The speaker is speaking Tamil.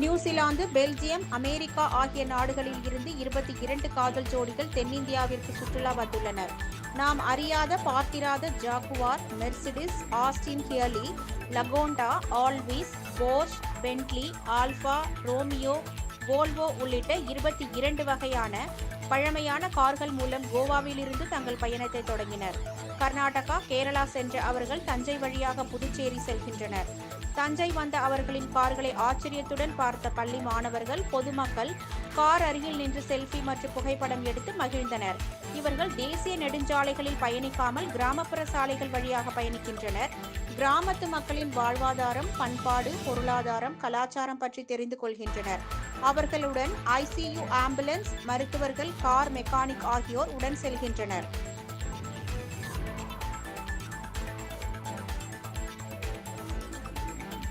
நியூசிலாந்து பெல்ஜியம் அமெரிக்கா ஆகிய நாடுகளில் இருந்து இருபத்தி இரண்டு காதல் ஜோடிகள் தென்னிந்தியாவிற்கு சுற்றுலா வந்துள்ளனர். நாம் அறியாத பார்த்திராத Jaguar Mercedes Austin Healey Lagonda Alvis Porsche Bentley Alfa Romeo Volvo உள்ளிட்ட இருபத்தி இரண்டு வகையான பழமையான கார்கள் மூலம் கோவாவிலிருந்து தங்கள் பயணத்தை தொடங்கினர். கர்நாடகா கேரளா சென்ற அவர்கள் தஞ்சை வழியாக புதுச்சேரி செல்கின்றனர். தஞ்சை வந்த அவர்களின் கார்களை ஆச்சரியத்துடன் பார்த்த பள்ளி மாணவர்கள் பொதுமக்கள் கார் அருகில் நின்று செல்ஃபி மற்றும் புகைப்படம் எடுத்து மகிழ்ந்தனர். இவர்கள் தேசிய நெடுஞ்சாலைகளில் பயணிக்காமல் கிராமப்புற சாலைகள் வழியாக பயணிக்கின்றனர். கிராமத்து மக்களின் வாழ்வாதாரம் பண்பாடு பொருளாதாரம் கலாச்சாரம் பற்றி தெரிந்து கொள்கின்றனர். அவர்களுடன் ஐசியு ஆம்புலன்ஸ் மருத்துவர்கள் கார் மெக்கானிக் ஆகியோர் உடன் செல்கின்றனர்.